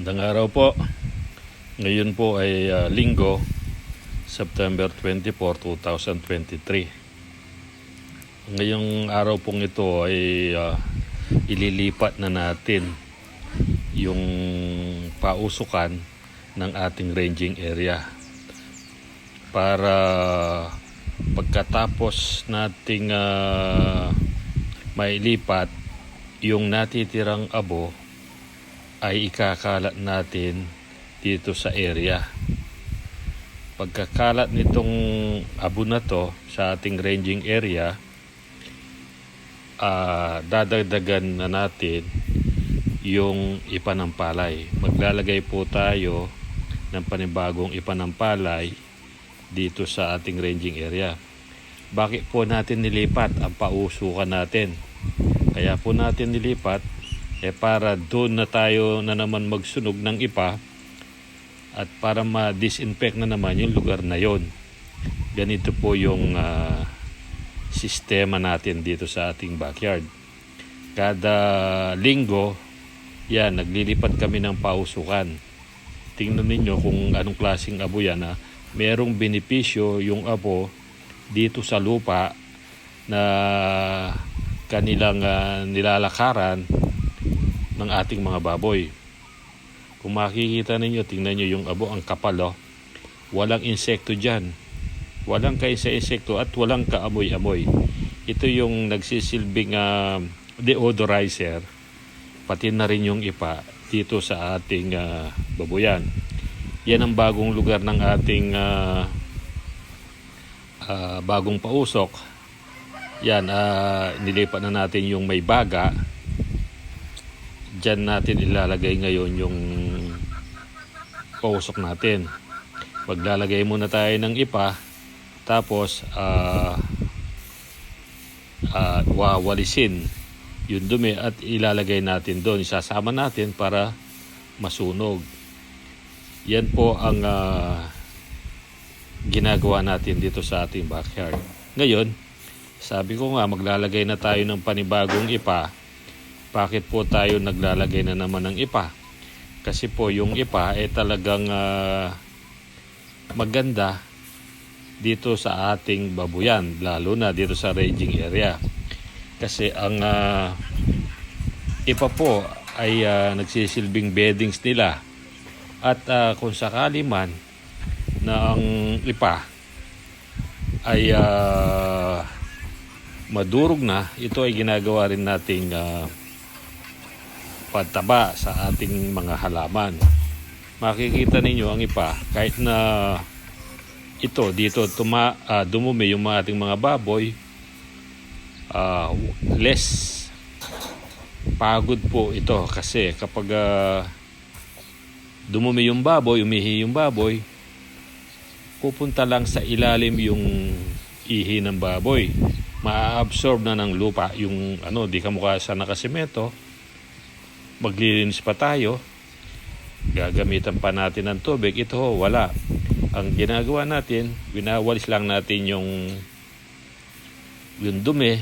Magandang araw po. Ngayon po ay ah, linggo, September 24, 2023. Ngayong araw pong ito ay ah, ililipat na natin yung pausukan ng ating ranging area para pagkatapos nating ah, mailipat yung natitirang abo ay ikakalat natin dito sa area. Pagkakalat nitong abo na to sa ating ranging area, ah dadagdagan na natin yung ipanampalay. Maglalagay po tayo ng panibagong ipanampalay dito sa ating ranging area. Bakit po natin nilipat ang pausukan natin? Kaya po natin nilipat eh para doon na tayo na naman magsunog ng ipa at para ma-disinfect na naman yung lugar na yon. Ganito po yung ah, sistema natin dito sa ating backyard. Kada linggo, yan, naglilipat kami ng pausukan. Tingnan ninyo kung anong klaseng abo yan. Ha? Merong benepisyo yung abo dito sa lupa na kanilang ah, nilalakaran ng ating mga baboy. Kung makikita ninyo, tingnan nyo yung abo, ang kapal oh. Walang insekto dyan. Walang kaisa-insekto at walang kaamoy-amoy. Ito yung nagsisilbing ah, deodorizer, pati na rin yung ipa dito sa ating ah, baboyan. Yan ang bagong lugar ng ating ah, ah, bagong pausok. Yan, ah, nilipat na natin yung may baga. Diyan natin ilalagay ngayon yung pausok natin. Maglalagay muna tayo ng ipa. Tapos, ah, ah, wawalisin yung dumi at ilalagay natin doon. Isasama natin para masunog. Yan po ang ah, ginagawa natin dito sa ating backyard. Ngayon, sabi ko nga maglalagay na tayo ng panibagong ipa. Bakit po tayo naglalagay na naman ng ipa? Kasi po yung ipa ay talagang ah, maganda dito sa ating babuyan, lalo na dito sa ranging area. Kasi ang ah, ipa po ay ah, nagsisilbing beddings nila. At ah, kung sakali man na ang ipa ay ah, madurog na, ito ay ginagawa rin nating ah, pagtaba sa ating mga halaman. Makikita ninyo ang ipa kahit na ito dito tuma, ah, dumumi yung mga ating mga baboy ah, less pagod po ito kasi kapag ah, dumumi yung baboy, umihi yung baboy, pupunta lang sa ilalim yung ihi ng baboy. Ma-absorb na ng lupa yung ano, di ka mukha sa nakasimento. Maglilinis pa tayo. Gagamitan pa natin ng tubig. Ito ho, wala. Ang ginagawa natin, winawalis lang natin yung yung dumi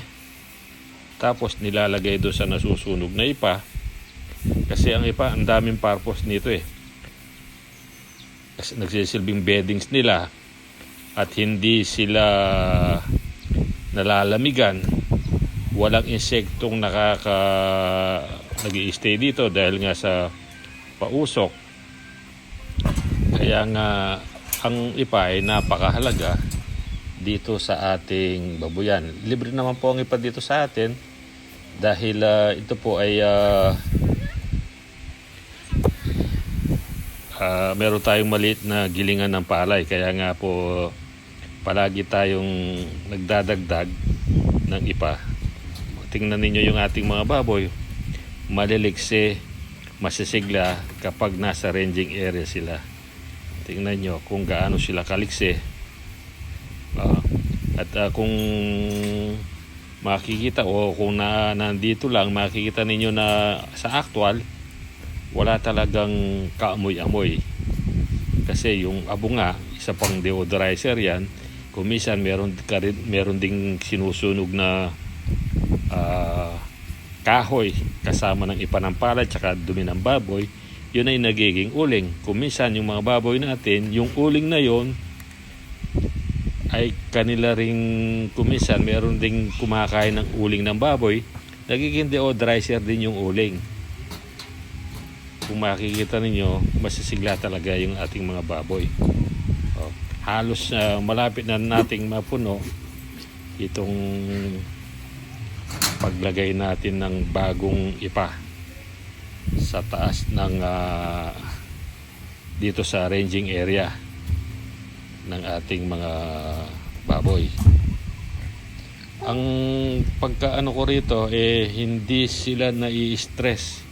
tapos nilalagay doon sa nasusunog na ipa kasi ang ipa ang daming purpose nito eh kasi nagsisilbing beddings nila at hindi sila nalalamigan walang insektong nakaka nag stay dito dahil nga sa pausok. Kaya nga ang ipa ay napakahalaga dito sa ating babuyan. Libre naman po ang ipa dito sa atin dahil ah, ito po ay ah, Ah, meron tayong maliit na gilingan ng palay. Kaya nga po palagi tayong nagdadagdag ng ipa. Tingnan ninyo yung ating mga baboy, malilikse, masisigla kapag nasa ranging area sila. Tingnan nyo kung gaano sila kalikse. Ah, at ah, kung makikita o kung na, nandito lang makikita ninyo na sa actual wala talagang kaamoy-amoy. Kasi yung abo nga, isa pang deodorizer yan, kumisan meron, meron ding sinusunog na ah, kahoy kasama ng ipanampala at saka dumi ng baboy, yun ay nagiging uling. Kung minsan yung mga baboy natin, yung uling na yon ay kanila ring kuminsan meron ding kumakain ng uling ng baboy nagiging deodorizer din yung uling kung makikita ninyo masisigla talaga yung ating mga baboy oh, halos ah, malapit na nating mapuno itong paglagay natin ng bagong ipa sa taas ng ah, dito sa ranging area ng ating mga baboy. Ang pagkaano ko rito eh hindi sila nai-stress.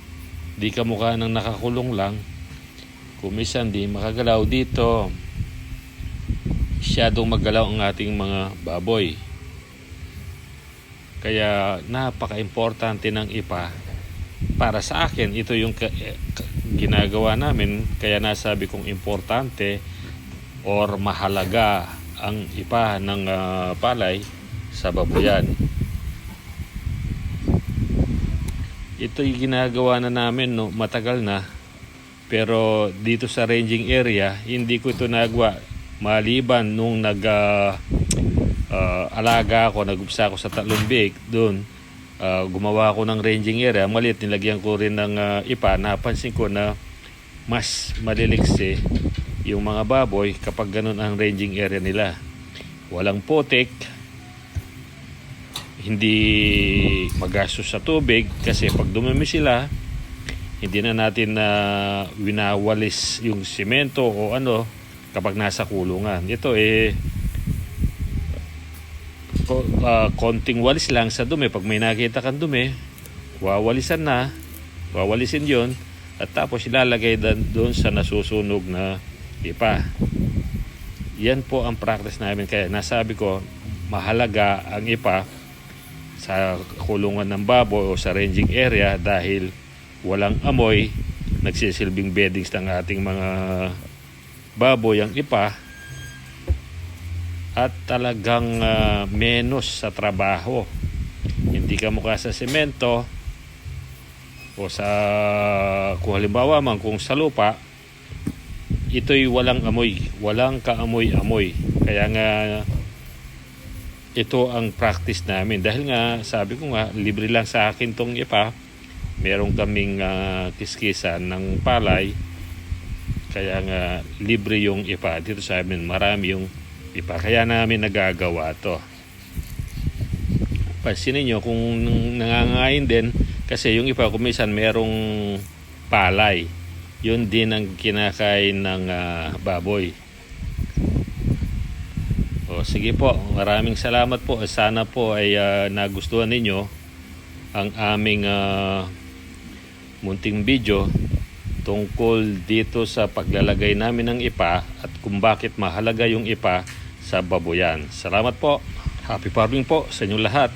Di ka mukha ng nakakulong lang. Kumisan di makagalaw dito. Masyadong maggalaw ang ating mga baboy. Kaya napaka-importante ng ipa para sa akin ito yung eh, ginagawa namin kaya nasabi kong importante or mahalaga ang ipa ng ah, palay sa baboyan. Ito yung ginagawa na namin no, matagal na. Pero dito sa ranging area, hindi ko ito nagawa maliban nung nag ah, ah, alaga ako, nag-upsa ako sa Talumbik doon. ah, gumawa ako ng ranging area, maliit nilagyan ko rin ng ah, ipa. Napansin ko na mas maliliksi yung mga baboy kapag ganun ang ranging area nila. Walang potek, hindi magastos sa tubig kasi pag dumumi sila, hindi na natin na winawalis yung simento o ano kapag nasa kulungan. Ito eh ah, konting walis lang sa dumi. Pag may nakita kang dumi, wawalisan na, wawalisin yon at tapos ilalagay doon sa nasusunog na ipa. Yan po ang practice namin. Kaya nasabi ko, mahalaga ang ipa sa kulungan ng baboy o sa ranging area dahil walang amoy, nagsisilbing beddings ng ating mga baboy ang ipa at talagang ah, menos sa trabaho. Hindi ka mukha sa semento o sa kung halimbawa man kung sa lupa ito'y walang amoy, walang kaamoy-amoy. Kaya nga ito ang practice namin. Dahil nga sabi ko nga libre lang sa akin tong ipa. Meron kaming ah, kiskisan ng palay. Kaya nga libre yung ipa. Dito sa amin marami yung ipa kaya namin nagagawa to. Pansinin nyo kung nangangain din kasi yung ipa kumisan merong palay yun din ang kinakain ng ah, baboy. O sige po, maraming salamat po. Sana po ay ah, nagustuhan ninyo ang aming ah, munting video tungkol dito sa paglalagay namin ng ipa at kung bakit mahalaga yung ipa sa baboyan. Salamat po. Happy farming po sa inyong lahat.